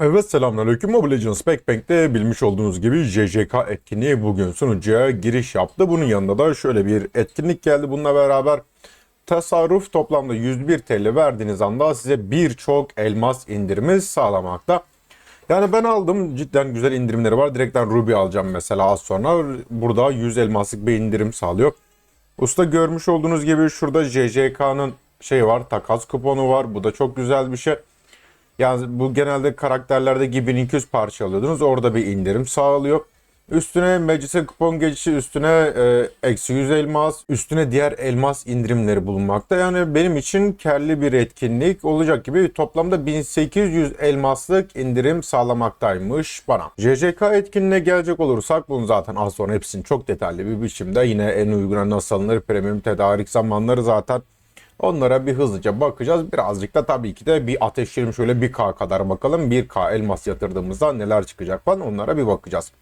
Evet selamünaleyküm. Mobile Legends Backpack'te bilmiş olduğunuz gibi JJK etkinliği bugün sunucuya giriş yaptı. Bunun yanında da şöyle bir etkinlik geldi bununla beraber. Tasarruf toplamda 101 TL verdiğiniz anda size birçok elmas indirimi sağlamakta. Yani ben aldım cidden güzel indirimleri var. Direkten Ruby alacağım mesela az sonra. Burada 100 elmaslık bir indirim sağlıyor. Usta görmüş olduğunuz gibi şurada JJK'nın şey var takas kuponu var. Bu da çok güzel bir şey. Yani bu genelde karakterlerde gibi 1200 parça alıyordunuz. Orada bir indirim sağlıyor. Üstüne meclise kupon geçişi, üstüne e, eksi 100 elmas, üstüne diğer elmas indirimleri bulunmakta. Yani benim için kerli bir etkinlik olacak gibi toplamda 1800 elmaslık indirim sağlamaktaymış bana. JJK etkinliğine gelecek olursak bunu zaten az sonra hepsini çok detaylı bir biçimde yine en uyguna nasıl alınır, premium tedarik zamanları zaten Onlara bir hızlıca bakacağız. Birazcık da tabii ki de bir ateşleyelim şöyle 1K kadar bakalım. 1K elmas yatırdığımızda neler çıkacak falan onlara bir bakacağız.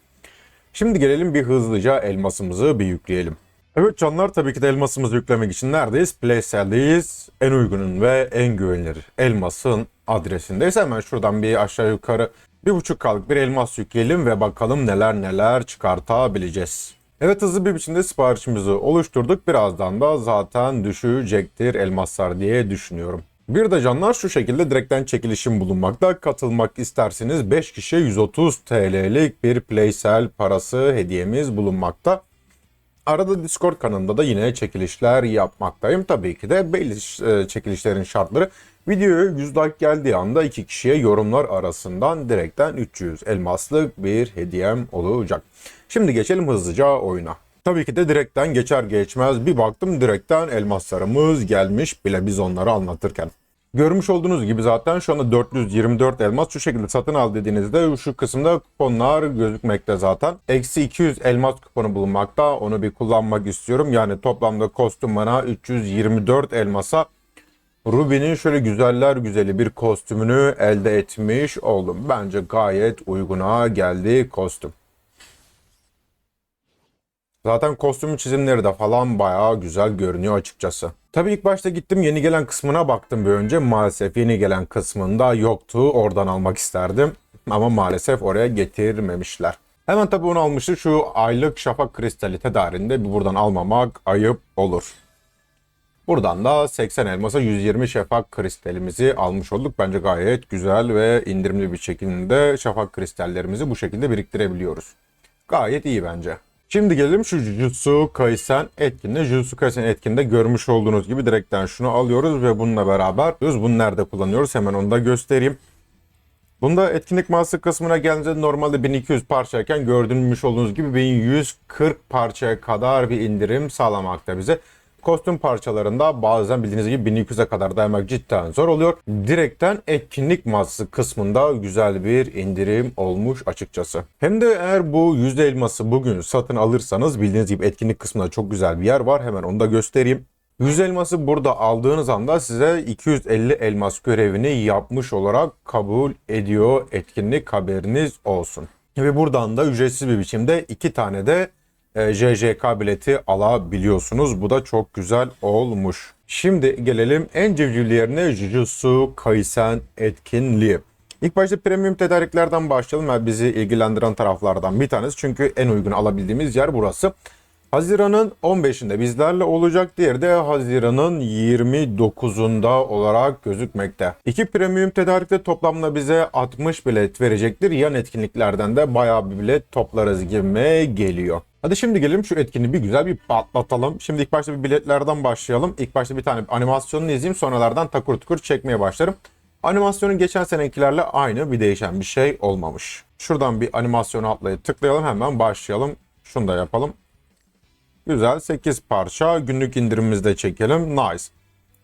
Şimdi gelelim bir hızlıca elmasımızı bir yükleyelim. Evet canlar tabii ki de elmasımızı yüklemek için neredeyiz? Playsel'deyiz. En uygunun ve en güvenilir elmasın adresindeyiz. Hemen şuradan bir aşağı yukarı bir buçuk kalık bir elmas yükleyelim ve bakalım neler neler çıkartabileceğiz. Evet hızlı bir biçimde siparişimizi oluşturduk. Birazdan da zaten düşecektir elmaslar diye düşünüyorum. Bir de canlar şu şekilde direkten çekilişim bulunmakta. Katılmak isterseniz 5 kişiye 130 TL'lik bir Playsel parası hediyemiz bulunmakta. Arada Discord kanalında da yine çekilişler yapmaktayım. Tabii ki de belli e, çekilişlerin şartları videoya 100 like geldiği anda iki kişiye yorumlar arasından direkten 300 elmaslık bir hediyem olacak. Şimdi geçelim hızlıca oyuna. Tabii ki de direkten geçer geçmez bir baktım direkten elmaslarımız gelmiş bile biz onları anlatırken. Görmüş olduğunuz gibi zaten şu anda 424 elmas şu şekilde satın al dediğinizde şu kısımda kuponlar gözükmekte zaten. Eksi 200 elmas kuponu bulunmakta onu bir kullanmak istiyorum. Yani toplamda kostüm bana 324 elmasa Ruby'nin şöyle güzeller güzeli bir kostümünü elde etmiş oldum. Bence gayet uyguna geldi kostüm. Zaten kostüm çizimleri de falan bayağı güzel görünüyor açıkçası. Tabii ilk başta gittim yeni gelen kısmına baktım bir önce. Maalesef yeni gelen kısmında yoktu. Oradan almak isterdim. Ama maalesef oraya getirmemişler. Hemen tabii onu almıştı. Şu aylık şafak kristali tedarinde buradan almamak ayıp olur. Buradan da 80 elmasa 120 şafak kristalimizi almış olduk. Bence gayet güzel ve indirimli bir şekilde şafak kristallerimizi bu şekilde biriktirebiliyoruz. Gayet iyi bence. Şimdi gelelim şu Jujutsu Kaisen etkinliğine. Jujutsu Kaisen etkinliğinde görmüş olduğunuz gibi direkten şunu alıyoruz ve bununla beraber bunu nerede kullanıyoruz hemen onu da göstereyim. Bunda etkinlik mağazası kısmına gelince normalde 1200 parçayken gördüğünüz olduğunuz gibi 1140 parçaya kadar bir indirim sağlamakta bize. Kostüm parçalarında bazen bildiğiniz gibi 1200'e kadar dayanmak cidden zor oluyor. Direkten etkinlik mağazası kısmında güzel bir indirim olmuş açıkçası. Hem de eğer bu yüzde elması bugün satın alırsanız bildiğiniz gibi etkinlik kısmında çok güzel bir yer var. Hemen onu da göstereyim. 100 elması burada aldığınız anda size 250 elmas görevini yapmış olarak kabul ediyor etkinlik haberiniz olsun. Ve buradan da ücretsiz bir biçimde iki tane de JJK bileti alabiliyorsunuz. Bu da çok güzel olmuş. Şimdi gelelim en civcivli yerine Jujutsu Kaisen etkinliği. İlk başta premium tedariklerden başlayalım. Yani bizi ilgilendiren taraflardan bir tanesi. Çünkü en uygun alabildiğimiz yer burası. Haziran'ın 15'inde bizlerle olacak. Diğeri de Haziran'ın 29'unda olarak gözükmekte. İki premium tedarikte toplamda bize 60 bilet verecektir. Yan etkinliklerden de bayağı bir bilet toplarız gibime geliyor. Hadi şimdi gelelim şu etkinliği bir güzel bir patlatalım. Şimdi ilk başta bir biletlerden başlayalım. İlk başta bir tane animasyonunu izleyeyim. Sonralardan takur tukur çekmeye başlarım. Animasyonun geçen senekilerle aynı bir değişen bir şey olmamış. Şuradan bir animasyonu atlayıp tıklayalım hemen başlayalım. Şunu da yapalım. Güzel 8 parça günlük indirimimizde çekelim. Nice.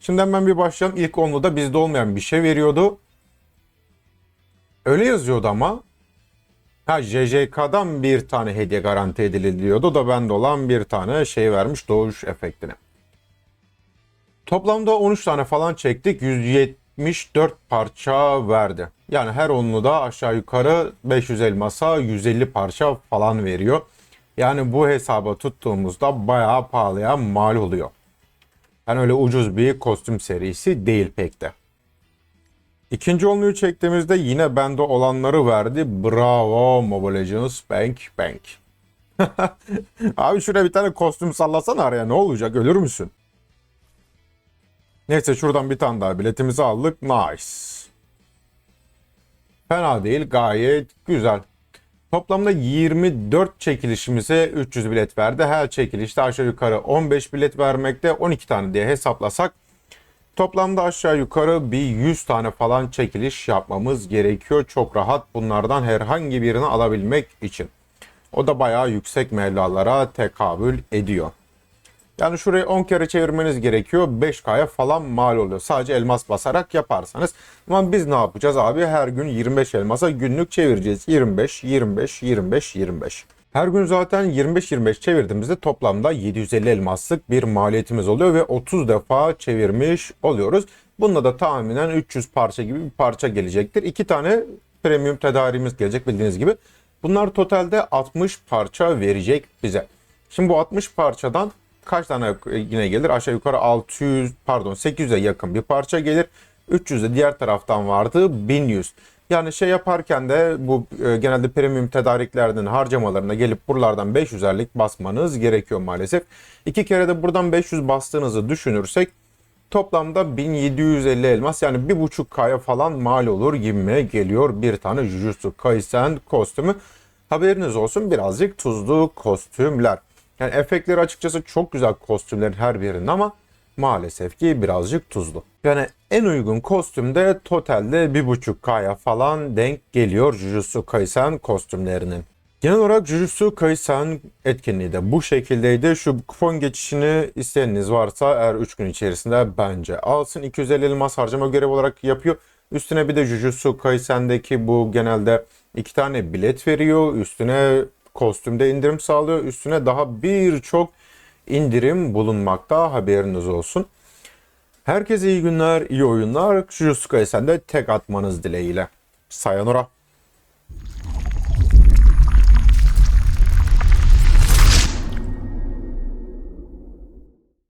Şimdi hemen bir başlayalım. İlk da bizde olmayan bir şey veriyordu. Öyle yazıyordu ama. Ha JJK'dan bir tane hediye garanti ediliyordu da bende olan bir tane şey vermiş doğuş efektini. Toplamda 13 tane falan çektik. 174 parça verdi. Yani her onlu da aşağı yukarı 500 elmasa 150 parça falan veriyor. Yani bu hesaba tuttuğumuzda bayağı pahalıya mal oluyor. Yani öyle ucuz bir kostüm serisi değil pek de. İkinci onluyu çektiğimizde yine bende olanları verdi. Bravo Mobile Legends Bank Bank. Abi şuraya bir tane kostüm sallasana araya ne olacak ölür müsün? Neyse şuradan bir tane daha biletimizi aldık. Nice. Fena değil gayet güzel. Toplamda 24 çekilişimize 300 bilet verdi. Her çekilişte aşağı yukarı 15 bilet vermekte 12 tane diye hesaplasak Toplamda aşağı yukarı bir 100 tane falan çekiliş yapmamız gerekiyor. Çok rahat bunlardan herhangi birini alabilmek için. O da bayağı yüksek mevlalara tekabül ediyor. Yani şurayı 10 kere çevirmeniz gerekiyor. 5K'ya falan mal oluyor. Sadece elmas basarak yaparsanız. Ama biz ne yapacağız abi? Her gün 25 elmasa günlük çevireceğiz. 25, 25, 25, 25. Her gün zaten 25-25 çevirdiğimizde toplamda 750 elmaslık bir maliyetimiz oluyor ve 30 defa çevirmiş oluyoruz. Bunda da tahminen 300 parça gibi bir parça gelecektir. İki tane premium tedariğimiz gelecek bildiğiniz gibi. Bunlar totalde 60 parça verecek bize. Şimdi bu 60 parçadan kaç tane yine gelir? Aşağı yukarı 600 pardon 800'e yakın bir parça gelir. 300 de diğer taraftan vardı 1100. Yani şey yaparken de bu e, genelde premium tedariklerden harcamalarına gelip buralardan 500'erlik basmanız gerekiyor maalesef. İki kere de buradan 500 bastığınızı düşünürsek toplamda 1750 elmas yani 1.5K'ya falan mal olur gibime geliyor bir tane Jujutsu Kaisen kostümü. Haberiniz olsun birazcık tuzlu kostümler. Yani efektleri açıkçası çok güzel kostümlerin her birinin ama maalesef ki birazcık tuzlu. Yani en uygun kostüm de totalde 1.5K'ya falan denk geliyor Jujutsu Kaisen kostümlerinin. Genel olarak Jujutsu Kaisen etkinliği de bu şekildeydi. Şu kupon geçişini isteyeniniz varsa eğer 3 gün içerisinde bence alsın. 250 elmas harcama görevi olarak yapıyor. Üstüne bir de Jujutsu Kaisen'deki bu genelde iki tane bilet veriyor. Üstüne kostümde indirim sağlıyor. Üstüne daha birçok indirim bulunmakta haberiniz olsun. Herkese iyi günler, iyi oyunlar. Jujutsu Kaisen'de tek atmanız dileğiyle. Sayonara.